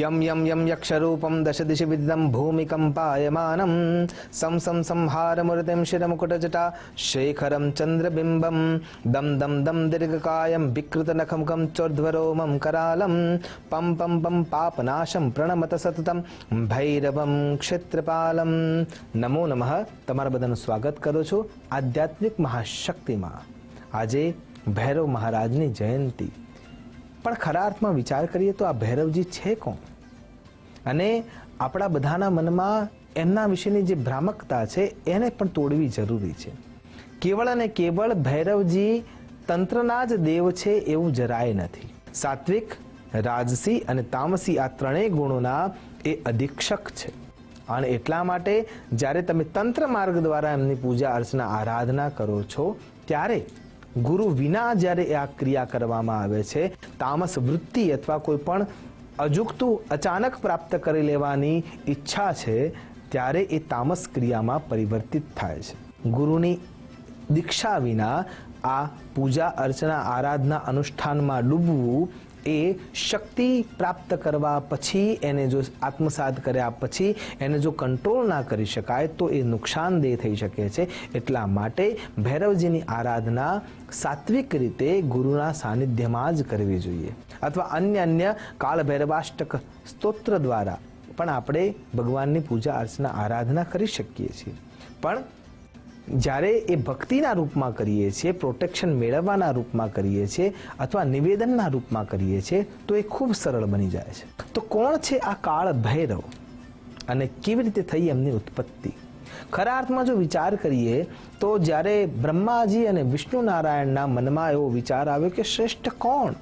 યમ યમ યમ યક્ષરૂપમ દશદિશि વિદમ ભૂમિકંપાયમાનમ સમ સમ સંહારમૂર્તિમ શિરમુકુટજટા શેખરમ ચંદ્રબિંબમ દમ દમ દમ દીર્ઘકાયમ વિકૃતનખમુખમ ચોર્ધ્વરોમમ કરાલમ પમ પમ પમ પાપનાશમ પ્રણમત સતતમ ભૈરવમ ક્ષેત્રપાલમ નમો નમઃ તમારા બધાનું સ્વાગત કરું છું આધ્યાત્મિક મહાશક્તિમાં. આજે ભૈરવ મહારાજની જયંતી. પણ ખરા અર્થમાં વિચાર કરીએ તો આ ભૈરવજી છે કોણ? અને આપણા બધાના મનમાં એમના વિશેની જે ભ્રામકતા છે, એને પણ તોડવી જરૂરી છે. કેવળ અને કેવળ ભૈરવજી તંત્રના જ દેવ છે એવું જરાય નથી. સાત્વિક, રાજસી અને તામસી આ ત્રણેય ગુણોના એ અધિક્ષક છે. અને એટલા માટે જ્યારે તમે તંત્ર માર્ગ દ્વારા એમની પૂજા અર્ચના આરાધના કરો છો, ત્યારે ગુરુ વિના જ્યારે આ ક્રિયા કરવામાં આવે છે, તામસ વૃત્તિ અથવા કોઈ પણ અજુકતું અચાનક પ્રાપ્ત કરી લેવાની ઈચ્છા છે, ત્યારે એ તામસ ક્રિયામાં પરિવર્તિત થાય છે. ગુરુની દીક્ષા વિના આ પૂજા અર્ચના આરાધના અનુષ્ઠાનમાં ડૂબવું એ શક્તિ પ્રાપ્ત કરવા પછી, એને જો આત્મસાત કર્યા પછી, એને જો કંટ્રોલ ના કરી શકાય, તો એ નુકસાનદેહ થઈ શકે છે. એટલા માટે ભૈરવજીની આરાધના સાત્વિક રીતે ગુરુના સાનિધ્યમાં જ કરવી જોઈએ. અથવા અન્ય અન્ય કાળભૈરવાષ્ટક સ્તોત્ર દ્વારા. પણ આપણે ભગવાનની પૂજા અર્ચના આરાધના કરી શકીએ છીએ. પણ જ્યારે એ ભક્તિના રૂપમાં કરીએ છીએ, પ્રોટેક્શન મેળવવાના રૂપમાં કરીએ છીએ, અથવા નિવેદનના રૂપમાં કરીએ છીએ, તો એ ખૂબ સરળ બની જાય છે. તો કોણ છે આ કાળ ભૈરવ અને કેવી રીતે થઈ એમની ઉત્પત્તિ? ખરા અર્થમાં જો વિચાર કરીએ, તો જ્યારે બ્રહ્માજી અને વિષ્ણુ નારાયણના મનમાં એવો વિચાર આવ્યો કે શ્રેષ્ઠ કોણ?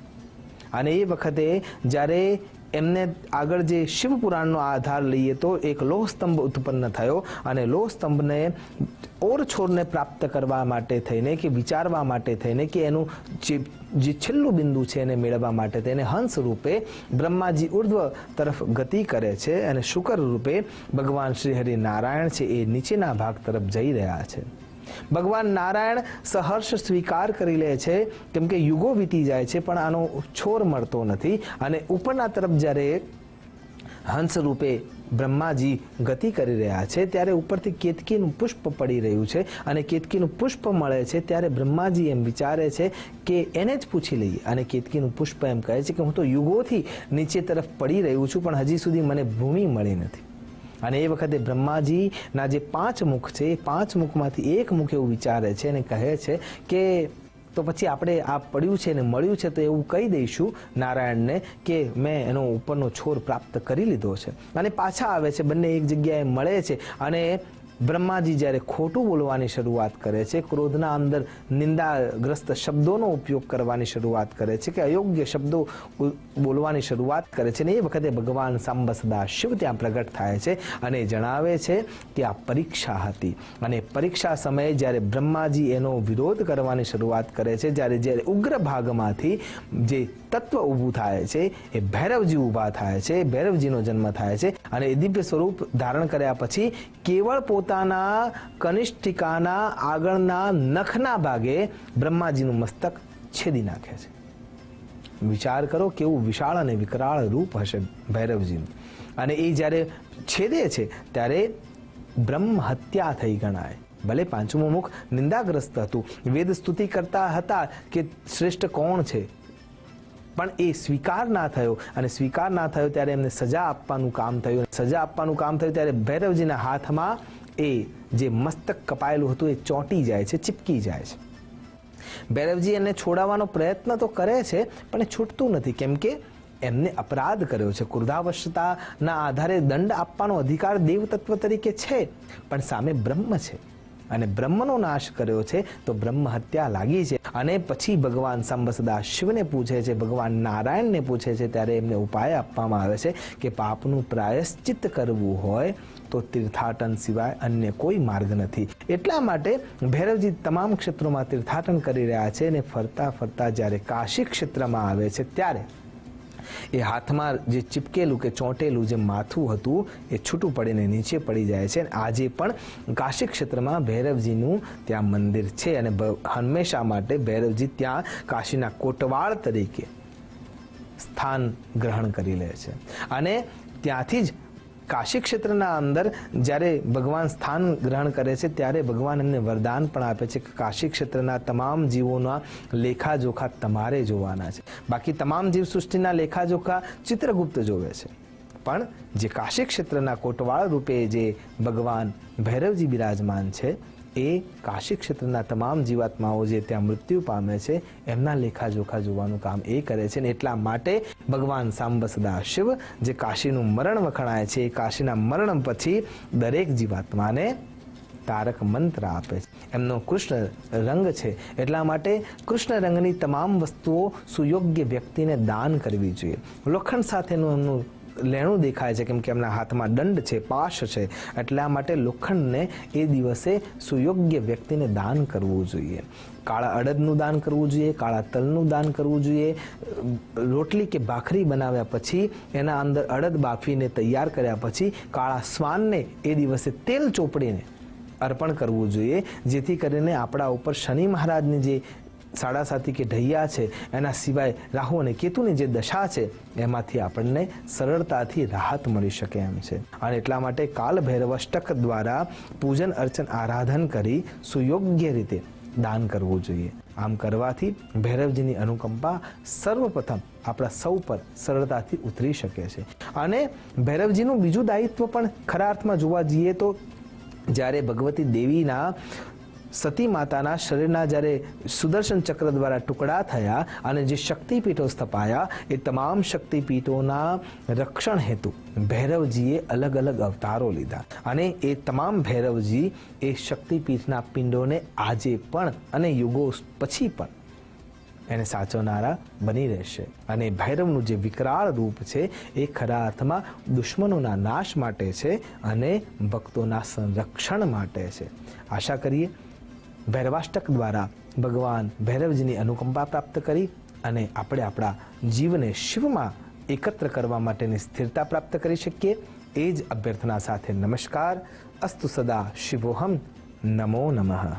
અને એ વખતે જ્યારે એમને આગળ જે શિવ પુરાણનો આધાર લઈએ તો એક લોહ સ્તંભ ઉત્પન્ન થયો અને લોહ સ્તંભને ઓર છોરને પ્રાપ્ત કરવા માટે થઈને કે વિચારવા માટે થઈને કે એનું જે છેલ્લું બિંદુ છે એને મેળવવા માટે થઈને હંસ રૂપે બ્રહ્માજી ઉર્ધ્વ તરફ ગતિ કરે છે અને શુકર રૂપે ભગવાન શ્રી હરિ નારાયણ છે એ નીચેના ભાગ તરફ જઈ રહ્યા છે. ભગવાન નારાયણ સહર્ષ સ્વીકાર કરી લે છે, કેમ કે યુગો વીતી જાય છે, પણ આનો છોર મળતો નથી. અને ઉપરના તરફ જ્યારે હંસ રૂપે બ્રહ્માજી ગતિ કરી રહ્યા છે, ત્યારે ઉપરથી કેતકીનું પુષ્પ પડી રહ્યું છે. અને કેતકીનું પુષ્પ મળે છે, ત્યારે બ્રહ્માજી એમ વિચારે છે કે એને જ પૂછી લઈએ. અને કેતકીનું પુષ્પ એમ કહે છે કે હું તો યુગોથી નીચે તરફ પડી રહ્યું છું, પણ હજી સુધી મને ભૂમિ મળી નથી. અને એ વખતે બ્રહ્માજીના જે પાંચ મુખ છે, એ પાંચ મુખમાંથી એક મુખ એવું વિચારે છે અને કહે છે કે, તો પછી આપણે આ પડ્યું છે ને મળ્યું છે તો એવું કહી દઈશું નારાયણને કે મેં એનો ઉપરનો છોર પ્રાપ્ત કરી લીધો છે. અને પાછા આવે છે, બંને એક જગ્યાએ મળે છે અને બ્રહ્માજી જ્યારે ખોટું બોલવાની શરૂઆત કરે છે, ક્રોધના અંદર નિંદાગ્રસ્ત શબ્દોનો ઉપયોગ કરવાની શરૂઆત કરે છે કે અયોગ્ય શબ્દો બોલવાની શરૂઆત કરે છે ને એ વખતે ભગવાન સાંબસદા શિવ ત્યાં પ્રગટ થાય છે અને જણાવે છે કે આ પરીક્ષા હતી. અને પરીક્ષા સમયે જ્યારે બ્રહ્માજી એનો વિરોધ કરવાની શરૂઆત કરે છે, જ્યારે જ્યારે ઉગ્ર ભાગમાંથી જે તત્વ ઊભું થાય છે, એ ભૈરવજી ઊભા થાય છે, ભૈરવજીનો જન્મ થાય છે અને એ દિવ્ય સ્વરૂપ ધારણ કર્યા પછી કેવળ પોતાના કનિષ્ઠિકાના આગળના નખના ભાગે બ્રહ્માજીનું મસ્તક છેદી નાખે છે. વિચાર કરો કેવું વિશાળ અને વિકરાળ રૂપ હશે ભૈરવજીનું. અને એ જ્યારે છેદે છે, ત્યારે બ્રહ્મ હત્યા થઈ ગણાય. ભલે પાંચમું મુખ નિંદાગ્રસ્ત હતું. વેદ સ્તુતિ કરતા હતા કે શ્રેષ્ઠ કોણ છે? પણ એ સ્વીકાર ના થયો. અને સ્વીકાર ના થયો ત્યારે એમને સજા આપવાનું કામ થયું. સજા આપવાનું કામ થયું ત્યારે ભૈરવજીના હાથમાં એ જે મસ્તક કપાયેલું હતું એ ચોંટી જાય છે, ચીપકી જાય છે. ભૈરવજી એને છોડાવવાનો પ્રયત્ન તો કરે છે, પણ એ છૂટતું નથી, કેમ કે એમને અપરાધ કર્યો છે. ક્રોધાવશ્યતાના આધારે દંડ આપવાનો અધિકાર દેવતત્વ તરીકે છે, પણ સામે બ્રહ્મ છે. અને બ્રહ્મનો નાશ કર્યો છે, તો બ્રહ્મ હત્યા લાગી છે. અને પછી ભગવાન સંબસદા શિવને પૂછે છે, ભગવાન નારાયણને પૂછે છે, ત્યારે એમને ઉપાય આપવામાં આવે છે કે પાપનું પ્રાયશ્ચિત કરવું હોય તો તીર્થાટન સિવાય અન્ય કોઈ માર્ગ નથી. એટલા માટે ભૈરવજી તમામ ક્ષેત્રોમાં તીર્થાટન કરી રહ્યા છે અને ફરતા ફરતા જ્યારે કાશી ક્ષેત્રમાં આવે છે ત્યારે એ હાથમાં જે ચીપકેલું કે ચોંટેલું જે માથું હતું એ છૂટું પડીને નીચે પડી જાય છે અને આજે પણ કાશી ક્ષેત્રમાં ભૈરવજીનું ત્યાં મંદિર છે અને હંમેશા માટે ભૈરવજી ત્યાં કાશીના કોટવાળ તરીકે સ્થાન ગ્રહણ કરી લે છે. અને ત્યાંથી જ કાશી ક્ષેત્રના અંદર જ્યારે ભગવાન સ્થાન ગ્રહણ કરે છે, ત્યારે ભગવાન એમને વરદાન પણ આપે છે કે કાશી ક્ષેત્રના તમામ જીવોના લેખાજોખા તમારે જોવાના છે. બાકી તમામ જીવ સૃષ્ટિના લેખાજોખા ચિત્રગુપ્ત જોવે છે. પણ જે કાશી ક્ષેત્રના કોટવાળ રૂપે જે ભગવાન ભૈરવજી બિરાજમાન છે એ કાશી ક્ષેત્રના તમામ જીવાત્માઓ જે ત્યાં મૃત્યુ પામે છે, એમના લેખાજોખા જોવાનું કામ એ કરે છે ને એટલા માટે ભગવાન સાંબ સદાશિવ જે કાશીનું મરણ વખણાય છે, એ કાશીના મરણ પછી દરેક જીવાત્માને તારક મંત્ર આપે છે. એમનો કૃષ્ણ રંગ છે, એટલા માટે કૃષ્ણ રંગની તમામ વસ્તુઓ સુયોગ્ય વ્યક્તિને દાન કરવી જોઈએ. લોખંડ સાથેનું એમનું લેણું દેખાય છે કેમ કે એમના હાથમાં દંડ છે, પાશ છે. એટલા માટે લોખંડને એ દિવસે સુયોગ્ય વ્યક્તિને દાન કરવું જોઈએ. કાળા અડદનું દાન કરવું જોઈએ, કાળા તલનું દાન કરવું જોઈએ. રોટલી કે ભાખરી બનાવ્યા પછી, એના અંદર અડદ બાફીને તૈયાર કર્યા પછી, કાળા શ્વાનને એ દિવસે તેલ ચોપડીને અર્પણ કરવું જોઈએ, જેથી કરીને આપણા ઉપર શનિ મહારાજની જે સાડા સાતી કે ઢૈયા છે, એના સિવાય રાહુ અને કેતુની જે દશા છે, એમાંથી આપણને સરળતાથી રાહત મળી શકે એમ છે. અને એટલા માટે કાલ ભૈરવષ્ટક દ્વારા પૂજન અર્ચન આરાધન કરી સુયોગ્ય રીતે દાન કરવું જોઈએ. આમ કરવાથી ભૈરવજીની અનુકંપા સર્વપ્રથમ આપણા સૌ પર સરળતાથી ઉતરી શકે છે. અને ભૈરવજીનું બીજું દાયિત્વ પણ ખરા અર્થમાં જોવા જઈએ તો જ્યારે ભગવતી દેવીના સતી માતાના શરીરના જ્યારે સુદર્શન ચક્ર દ્વારા ટુકડા થયા અને જે શક્તિપીઠો સ્થપાયા, એ તમામ શક્તિપીઠોના રક્ષણ હેતુ, ભૈરવજીએ અલગ અલગ અવતારો લીધા. અને એ તમામ ભૈરવજી એ શક્તિપીઠના પિંડોને આજે પણ અને યુગો પછી પણ એને સાચવનારા બની રહેશે. અને ભૈરવનું જે વિકરાળ રૂપ છે, એ ખરા અર્થમાં દુશ્મનોના નાશ માટે છે અને ભક્તોના સંરક્ષણ માટે છે. આશા કરીએ ભૈરવાષ્ટક દ્વારા ભગવાન ભૈરવજીની અનુકંપા પ્રાપ્ત કરી અને આપણે આપણા જીવને શિવમાં એકત્ર કરવા માટેની સ્થિરતા પ્રાપ્ત કરી શકીએ. એ જ અભ્યર્થના સાથે નમસ્કાર. અસ્તુ સદા શિવોહમ. નમો નમઃ.